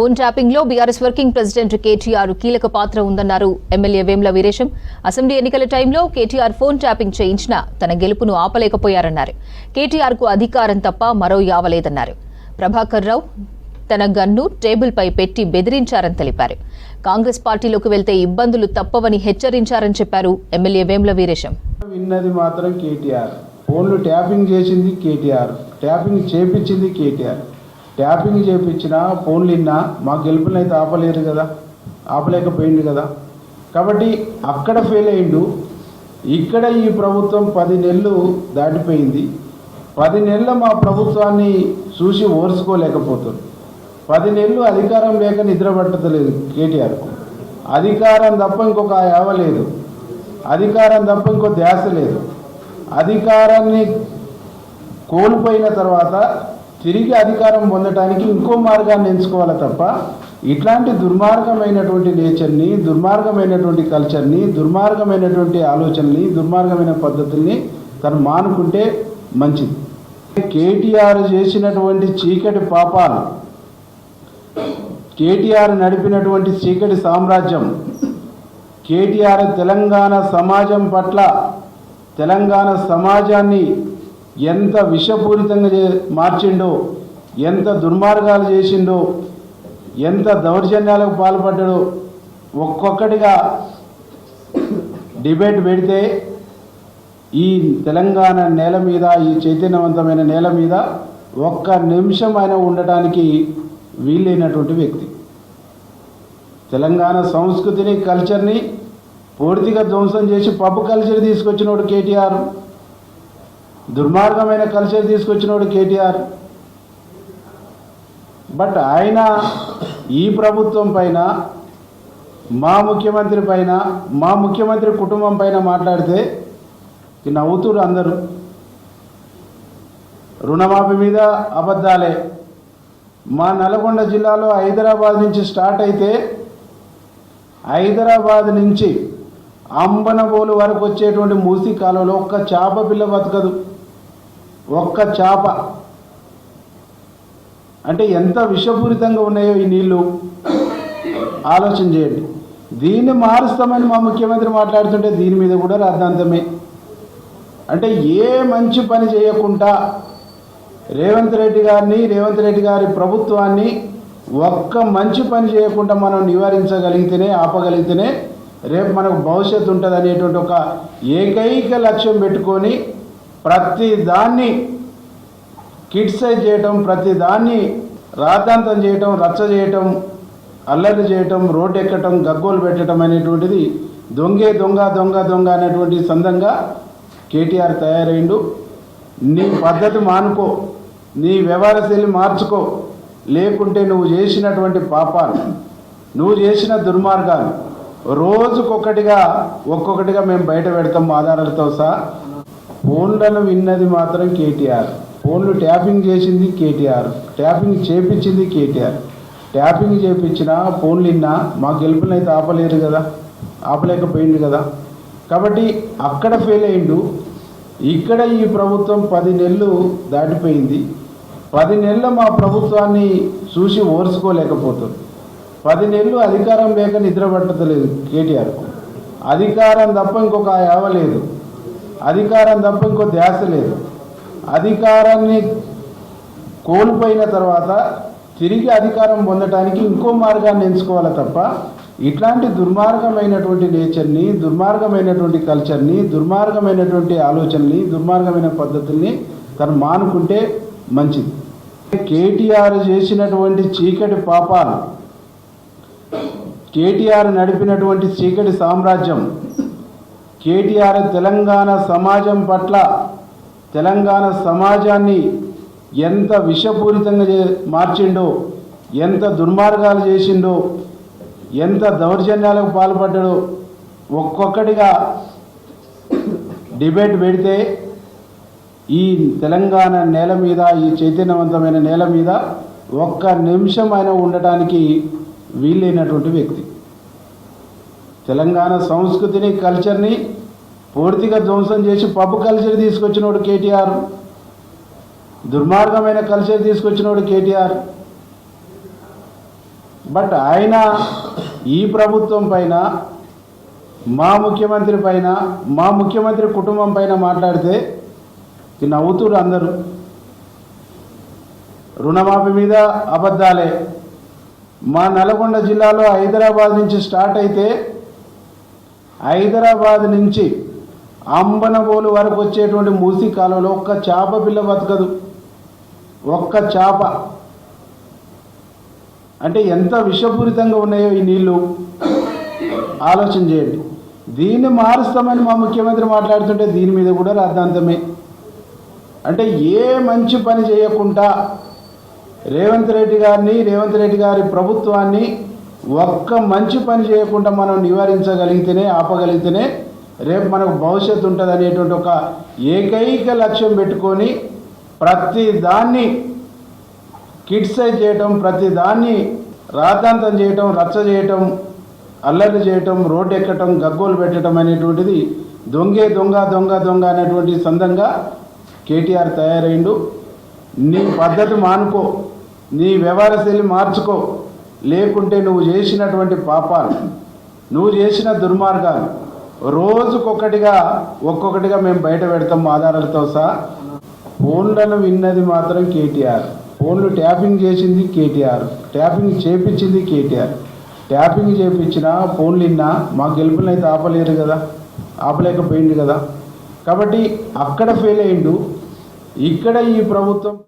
Phone ట్యాపింగ్లో BRS working president KTR కీలక పాత్ర ఉందన్నారు ఎమ్మెల్యే వేమ్ల వీరేశం. అసెంబ్లీ ఎన్నికల టైంలో కేటీఆర్ ఫోన్ ట్యాపింగ్ చేయించినా తన గెలుపును ఆపలేకపోయారన్నారు. కేటీఆర్కు అధికారం తప్ప మరో యావలేదన్నారు. ప్రభాకర్ రావు తన గన్ను టేబుల్ పై పెట్టి బెదిరించారని తెలిపారు. కాంగ్రెస్ పార్టీలోకి వెళ్తే ఇబ్బందులు తప్పవని హెచ్చరించారని చెప్పారు ఎమ్మెల్యే వేమ్ల వీరేశం. విన్నది మాత్రం కేటీఆర్. ఫోన్లు ట్యాపింగ్ చేసింది కేటీఆర్. ట్యాపింగ్ చేపించింది కేటీఆర్. ట్యాపింగ్ చేయించినా ఫోన్లు విన్నా మా గెలుపునైతే ఆపలేరు కదా. ఆపలేకపోయింది కదా. కాబట్టి అక్కడ ఫెయిల్ అయిండు. ఇక్కడ ఈ ప్రభుత్వం పది నెలలు దాటిపోయింది. పది నెలలు మా ప్రభుత్వాన్ని చూసి ఓర్చుకోలేకపోతుంది. పది నెలలు అధికారం లేక నిద్ర పట్టలేదు కేటీఆర్కు. అధికారం తప్ప ఇంకొక యావ లేదు. అధికారం తప్ప ఇంకో ధ్యాస లేదు. అధికారాన్ని కోల్పోయిన తర్వాత తిరిగి అధికారం పొందటానికి ఇంకో మార్గాన్ని ఎంచుకోవాలి తప్ప ఇట్లాంటి దుర్మార్గమైనటువంటి నేచర్ని దుర్మార్గమైనటువంటి కల్చర్ని దుర్మార్గమైనటువంటి ఆలోచనల్ని దుర్మార్గమైన పద్ధతుల్ని తను మానుకుంటే మంచిది. కేటీఆర్ చేసినటువంటి చీకటి పాపాలు కేటీఆర్ నడిపినటువంటి చీకటి సామ్రాజ్యం కేటీఆర్ తెలంగాణ సమాజం పట్ల తెలంగాణ సమాజాన్ని ఎంత విషపూరితంగా చే- మార్చిండో ఎంత దుర్మార్గాలు చేసిండో ఎంత దౌర్జన్యాలకు పాల్పడ్డాడో ఒక్కొక్కటిగా డిబేట్ పెడితే ఈ తెలంగాణ నేల మీద ఈ చైతన్యవంతమైన నేల మీద ఒక్క నిమిషం ఆయన ఉండటానికి వీలైనటువంటి వ్యక్తి. తెలంగాణ సంస్కృతిని కల్చర్ని పూర్తిగా ధ్వంసం చేసి పబ్ కల్చర్ తీసుకొచ్చినోడు కేటీఆర్. దుర్మార్గమైన కలిసే తీసుకొచ్చినోడు కేటీఆర్. బట్ ఆయన ఈ ప్రభుత్వం పైన మా ముఖ్యమంత్రి పైన మా ముఖ్యమంత్రి కుటుంబం పైన మాట్లాడితే నవ్వుతుడు అందరూ. రుణమాఫీ మీద అబద్ధాలే. మా నల్గొండ జిల్లాలో హైదరాబాద్ నుంచి స్టార్ట్ అయితే హైదరాబాద్ నుంచి అంబనబోలు వరకు వచ్చేటువంటి మూసి కాలంలో ఒక్క చేప పిల్ల బతకదు. ఒక్క చేప. అంటే ఎంత విషపూరితంగా ఉన్నాయో ఈ నీళ్ళు? ఆలోచన చేయండి. దీన్ని మారుస్తామని మా ముఖ్యమంత్రి మాట్లాడుతుంటే దీని మీద కూడా రాద్ధాంతమే. అంటే ఏ మంచి పని చేయకుండా రేవంత్ రెడ్డి గారిని రేవంత్ రెడ్డి గారి ప్రభుత్వాన్ని ఒక్క మంచి పని చేయకుండా మనం నివారించగలిగితేనే ఆపగలిగితేనే రేపు మనకు భవిష్యత్తు ఉంటుంది అనేటువంటి ఒక ఏకైక లక్ష్యం పెట్టుకొని ప్రతిదాన్ని కిట్సైజ్ కిడ్సైజ్ చేయటం ప్రతిదాన్ని రాద్ధాంతం చేయటం రచ్చ చేయటం అల్లరి చేయటం రోడ్డు ఎక్కటం గగ్గోలు పెట్టడం అనేటువంటిది దొంగే దొంగ దొంగ దొంగ అనేటువంటి సందంగా కేటీఆర్ తయారైండు. నీ పద్ధతి మానుకో నీ వ్యవహార శైలి మార్చుకో. లేకుంటే నువ్వు చేసినటువంటి పాపాలు నువ్వు చేసిన దుర్మార్గాలు రోజుకొకటిగా ఒక్కొక్కటిగా మేము బయట పెడతాం ఆధారాలతో సహా. ఫోన్లను విన్నది మాత్రం కేటీఆర్. ఫోన్లు ట్యాపింగ్ చేసింది కేటీఆర్. ట్యాపింగ్ చేపించింది కేటీఆర్. ట్యాపింగ్ చేపించిన ఫోన్లు విన్నా మా గెలుపునైతే ఆపలేరు కదా. ఆపలేకపోయింది కదా. కాబట్టి అక్కడ ఫెయిల్ అయిండు. ఇక్కడ ఈ ప్రభుత్వం పది నెలలు దాటిపోయింది. పది నెలలు మా ప్రభుత్వాన్ని చూసి ఓర్చుకోలేకపోతుంది. పది నెలలు అధికారం లేక నిద్ర పట్టలేదు కేటీఆర్కు. అధికారం తప్ప ఇంకొక యావ లేదు. అధికారం తప్ప ఇంకో ధ్యాస లేదు. అధికారాన్ని కోల్పోయిన తర్వాత తిరిగి అధికారం పొందటానికి ఇంకో మార్గాన్ని ఎంచుకోవాలి తప్ప ఇట్లాంటి దుర్మార్గమైనటువంటి నేచర్ని దుర్మార్గమైనటువంటి కల్చర్ని దుర్మార్గమైనటువంటి ఆలోచనని దుర్మార్గమైన పద్ధతుల్ని తను మానుకుంటే మంచిది. కేటీఆర్ చేసినటువంటి చీకటి పాపాలు కేటీఆర్ నడిపినటువంటి చీకటి సామ్రాజ్యం కేటీఆర్ తెలంగాణ సమాజం పట్ల తెలంగాణ సమాజాన్ని ఎంత విషపూరితంగా చే- మార్చిండో ఎంత దుర్మార్గాలు చేసిండో ఎంత దౌర్జన్యాలకు పాల్పడ్డాడో ఒక్కొక్కటిగా డిబేట్ పెడితే ఈ తెలంగాణ నేల మీద ఈ చైతన్యవంతమైన నేల మీద ఒక్క నిమిషం ఆయన ఉండటానికి వీలైనటువంటి వ్యక్తి. తెలంగాణ సంస్కృతిని కల్చర్ని పూర్తిగా ధ్వంసం చేసి పబ్ కల్చర్ తీసుకొచ్చినోడు కేటీఆర్. దుర్మార్గమైన కల్చర్ తీసుకొచ్చినోడు కేటీఆర్. బట్ ఆయన ఈ ప్రభుత్వం పైన మా ముఖ్యమంత్రి పైన మా ముఖ్యమంత్రి కుటుంబం పైన మాట్లాడితే నవ్వుతురు అందరూ. రుణమాఫీ మీద అబద్ధాలే. మా నల్గొండ జిల్లాలో హైదరాబాద్ నుంచి స్టార్ట్ అయితే హైదరాబాద్ నుంచి అంబనబోలు వరకు వచ్చేటువంటి మూసి కాలంలో ఒక్క చేప పిల్ల బతకదు. ఒక్క చేప. అంటే ఎంత విషపూరితంగా ఉన్నాయో ఈ నీళ్ళు? ఆలోచన చేయండి. దీన్ని మారుస్తామని మా ముఖ్యమంత్రి మాట్లాడుతుంటే దీని మీద కూడా రాద్ధాంతమే. అంటే ఏ మంచి పని చేయకుండా రేవంత్ రెడ్డి గారిని రేవంత్ రెడ్డి గారి ప్రభుత్వాన్ని ఒక్క మంచి పని చేయకుండా మనం నివారించగలిగితేనే ఆపగలిగితేనే రేపు మనకు భవిష్యత్తు ఉంటుంది అనేటువంటి ఒక ఏకైక లక్ష్యం పెట్టుకొని ప్రతి దాన్ని కిడ్సైజ్ చేయటం ప్రతి దాన్ని రాద్ధాంతం చేయటం రచ్చ చేయటం అల్లరి చేయటం రోడ్డు ఎక్కటం గగ్గోలు పెట్టడం అనేటువంటిది దొంగే దొంగ దొంగ దొంగ అనేటువంటి సందంగా కేటీఆర్ తయారైండు. నీ పద్ధతి మానుకో నీ వ్యవహార శైలి మార్చుకో. లేకుంటే నువ్వు చేసినటువంటి పాపాలు నువ్వు చేసిన దుర్మార్గాలు రోజుకొకటిగా ఒక్కొక్కటిగా మేము బయట పెడతాం ఆధారాలతో సహా. ఫోన్లను విన్నది మాత్రం కేటీఆర్. ఫోన్లు ట్యాపింగ్ చేసింది కేటీఆర్. ట్యాపింగ్ చేపించింది కేటీఆర్. ట్యాపింగ్ చేపించినా ఫోన్లు విన్నా మా గెలుపులను అయితే ఆపలేరు కదా ఆపలేకపోయింది కదా. కాబట్టి అక్కడ ఫెయిల్ అయిండు ఇక్కడ ఈ ప్రభుత్వం